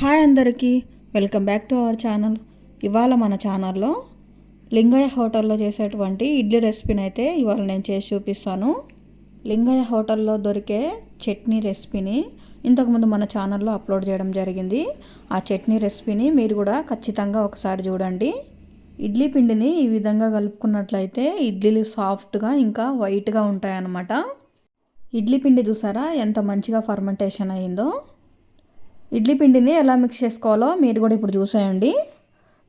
Hi అందరికీ welcome back to our channel. ఇవాళ మన ఛానల్లో లింగయ్య హోటల్లో చేసేటువంటి ఇడ్లీ రెసిపీని అయితే ఇవాళ నేను చేసి చూపిస్తాను. లింగయ్య హోటల్లో దొరికే చట్నీ రెసిపీని ఇంతకుముందు మన ఛానల్లో అప్లోడ్ చేయడం జరిగింది. ఆ చట్నీ రెసిపీని మీరు కూడా ఖచ్చితంగా ఒకసారి చూడండి. ఇడ్లీ పిండిని ఈ విధంగా కలుపుకున్నట్లయితే ఇడ్లీలు సాఫ్ట్గా ఇంకా వైట్గా ఉంటాయన్నమాట. ఇడ్లీ పిండి చూసారా ఎంత మంచిగా ఫర్మెంటేషన్ అయిందో. ఇడ్లీ పిండిని ఎలా మిక్స్ చేసుకోవాలో మీరు కూడా ఇప్పుడు చూసేయండి.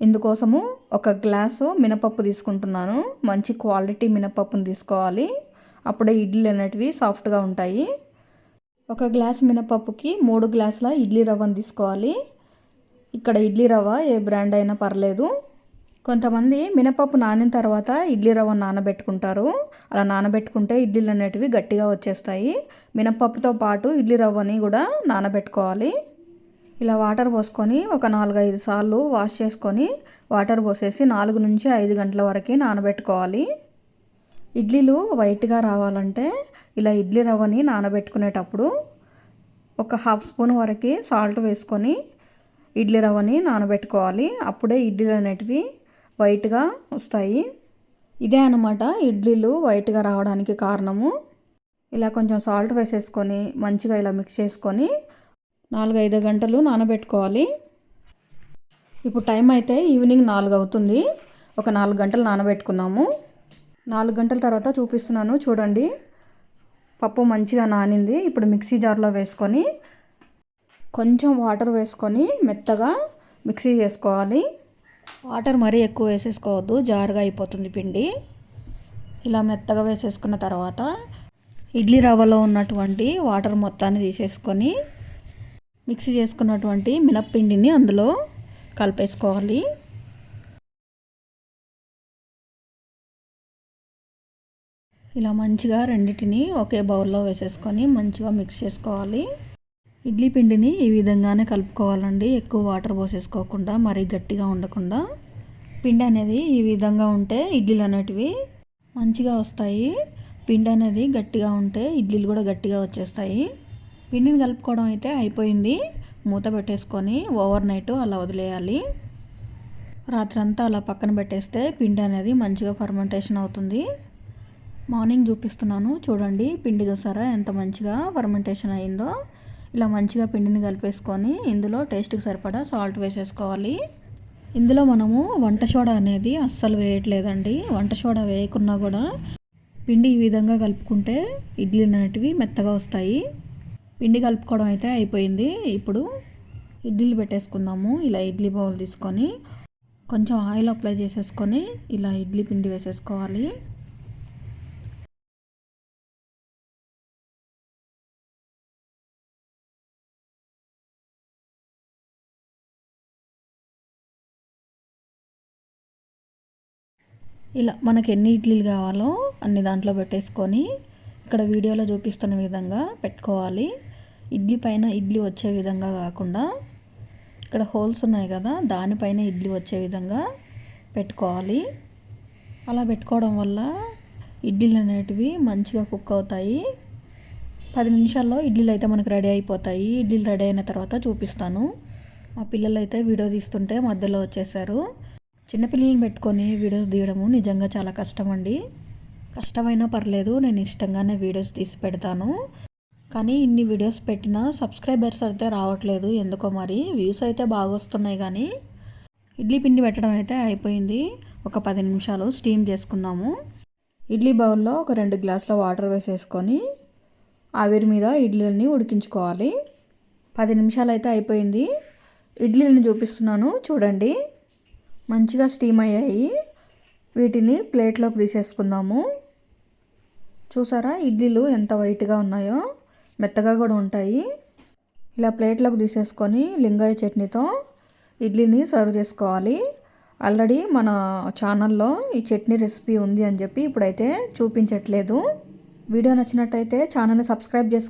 ఇందుకోసము ఒక గ్లాసు మినపప్పు తీసుకుంటున్నాను. మంచి క్వాలిటీ మినపప్పుని తీసుకోవాలి. అప్పుడే ఇడ్లీ అనేటివి సాఫ్ట్గా ఉంటాయి. ఒక గ్లాస్ మినపప్పుకి మూడు గ్లాసుల ఇడ్లీ రవ్వను తీసుకోవాలి. ఇక్కడ ఇడ్లీ రవ్వ ఏ బ్రాండ్ అయినా పర్లేదు. కొంతమంది మినపప్పు నానిన తర్వాత ఇడ్లీ రవ్వ నానబెట్టుకుంటారు. అలా నానబెట్టుకుంటే ఇడ్లీలు అనేటివి గట్టిగా వచ్చేస్తాయి. మినపప్పుతో పాటు ఇడ్లీ రవ్వని కూడా నానబెట్టుకోవాలి. ఇలా వాటర్ పోసుకొని ఒక నాలుగు ఐదు సార్లు వాష్ చేసుకొని వాటర్ పోసేసి నాలుగు నుంచి ఐదు గంటల వరకు నానబెట్టుకోవాలి. ఇడ్లీలు వైట్గా రావాలంటే ఇలా ఇడ్లీ రవ్వని నానబెట్టుకునేటప్పుడు ఒక హాఫ్ స్పూన్ వరకు సాల్ట్ వేసుకొని ఇడ్లీ రవ్వని నానబెట్టుకోవాలి. అప్పుడే ఇడ్లీలు అనేటివి వైట్గా వస్తాయి. ఇదే అనమాట ఇడ్లీలు వైట్గా రావడానికి కారణము. ఇలా కొంచెం సాల్ట్ వేసేసుకొని మంచిగా ఇలా మిక్స్ చేసుకొని నాలుగైదు గంటలు నానబెట్టుకోవాలి. ఇప్పుడు టైం అయితే ఈవినింగ్ నాలుగు అవుతుంది. ఒక నాలుగు గంటలు నానబెట్టుకున్నాము. నాలుగు గంటల తర్వాత చూపిస్తున్నాను చూడండి. పప్పు మంచిగా నానింది. ఇప్పుడు మిక్సీ జార్లో వేసుకొని కొంచెం వాటర్ వేసుకొని మెత్తగా మిక్సీ చేసుకోవాలి. వాటర్ మరీ ఎక్కువ వేసేసుకోవద్దు జారుగా అయిపోతుంది పిండి. ఇలా మెత్తగా వేసేసుకున్న తర్వాత ఇడ్లీ రవ్వలో ఉన్నటువంటి వాటర్ మొత్తాన్ని తీసేసుకొని మిక్సీ చేసుకున్నటువంటి మినప్పిండిని అందులో కలిపేసుకోవాలి. ఇలా మంచిగా రెండింటిని ఒకే బౌల్లో వేసేసుకొని మంచిగా మిక్స్ చేసుకోవాలి. ఇడ్లీ పిండిని ఈ విధంగానే కలుపుకోవాలండి. ఎక్కువ వాటర్ పోసేసుకోకుండా మరీ గట్టిగా ఉండకుండా. పిండి అనేది ఈ విధంగా ఉంటే ఇడ్లీలు అనేటివి మంచిగా వస్తాయి. పిండి అనేది గట్టిగా ఉంటే ఇడ్లీలు కూడా గట్టిగా వచ్చేస్తాయి. పిండిని కలుపుకోవడం అయితే అయిపోయింది. మూత పెట్టేసుకొని ఓవర్ నైట్ అలా వదిలేయాలి. రాత్రంతా అలా పక్కన పెట్టేస్తే పిండి అనేది మంచిగా ఫర్మెంటేషన్ అవుతుంది. మార్నింగ్ చూపిస్తున్నాను. చూడండి పిండి చూసారా? ఎంత మంచిగా ఫర్మెంటేషన్ అయిందో. ఇలా మంచిగా పిండిని కలిపేసుకొని ఇందులో టేస్ట్కి సరిపడా సాల్ట్ వేసేసుకోవాలి. ఇందులో మనము వంట సోడా అనేది అస్సలు వేయట్లేదండి. వంట సోడా వేయకున్నా కూడా పిండి ఈ విధంగా కలుపుకుంటే ఇడ్లీలు అనేటివి మెత్తగా వస్తాయి. పిండి కలుపుకోవడం అయితే అయిపోయింది. ఇప్పుడు ఇడ్లీలు పెట్టేసుకుందాము. ఇలా ఇడ్లీ బౌల్ తీసుకొని కొంచెం ఆయిల్ అప్లై చేసేసుకొని ఇలా ఇడ్లీ పిండి వేసేసుకోవాలి. ఇలా మనకి ఎన్ని ఇడ్లీలు కావాలో అన్ని దాంట్లో పెట్టేసుకొని ఇక్కడ వీడియోలో చూపిస్తున్న విధంగా పెట్టుకోవాలి. ఇడ్లీ పైన ఇడ్లీ వచ్చే విధంగా కాకుండా ఇక్కడ హోల్స్ ఉన్నాయి కదా దానిపైన ఇడ్లీ వచ్చే విధంగా పెట్టుకోవాలి. అలా పెట్టుకోవడం వల్ల ఇడ్లీలు అనేటివి మంచిగా కుక్ అవుతాయి. పది నిమిషాల్లో ఇడ్లీలు అయితే మనకు రెడీ అయిపోతాయి. ఇడ్లీలు రెడీ అయిన తర్వాత చూపిస్తాను. మా పిల్లలు అయితే వీడియో తీస్తుంటే మధ్యలో వచ్చేసారు. చిన్నపిల్లల్ని పెట్టుకొని వీడియోస్ తీయడము నిజంగా చాలా కష్టం అండి. కష్టమైనా పర్లేదు నేను ఇష్టంగానే వీడియోస్ తీసి పెడతాను. కానీ ఇన్ని వీడియోస్ పెట్టినా సబ్స్క్రైబర్స్ అయితే రావట్లేదు. ఎందుకో మరి? వ్యూస్ అయితే బాగా వస్తున్నాయి కానీ ఇడ్లీ పిండి పెట్టడం అయితే అయిపోయింది. ఒక పది నిమిషాలు స్టీమ్ చేసుకున్నాము. ఇడ్లీ బౌల్లో ఒక రెండు గ్లాసుల వాటర్ వేసేసుకొని ఆవిరి మీద ఇడ్లీలని ఉడికించుకోవాలి. పది నిమిషాలు అయితే అయిపోయింది. ఇడ్లీలని చూపిస్తున్నాను. చూడండి. మంచిగా స్టీమ్ అయ్యాయి. వీటిని ప్లేట్లోకి తీసేసుకుందాము. చూసారా? ఇడ్లీలు ఎంత వైట్గా ఉన్నాయో. మెత్తగా కూడా ఉంటాయి. ఇలా ప్లేట్లోకి తీసేసుకొని లింగాయ చట్నీతో ఇడ్లీని సర్వ్ చేసుకోవాలి. ఆల్రెడీ మన ఛానల్లో ఈ చట్నీ రెసిపీ ఉంది అని చెప్పి ఇప్పుడైతే చూపించట్లేదు. వీడియో నచ్చినట్టయితే ఛానల్ని సబ్స్క్రైబ్ చేసుకో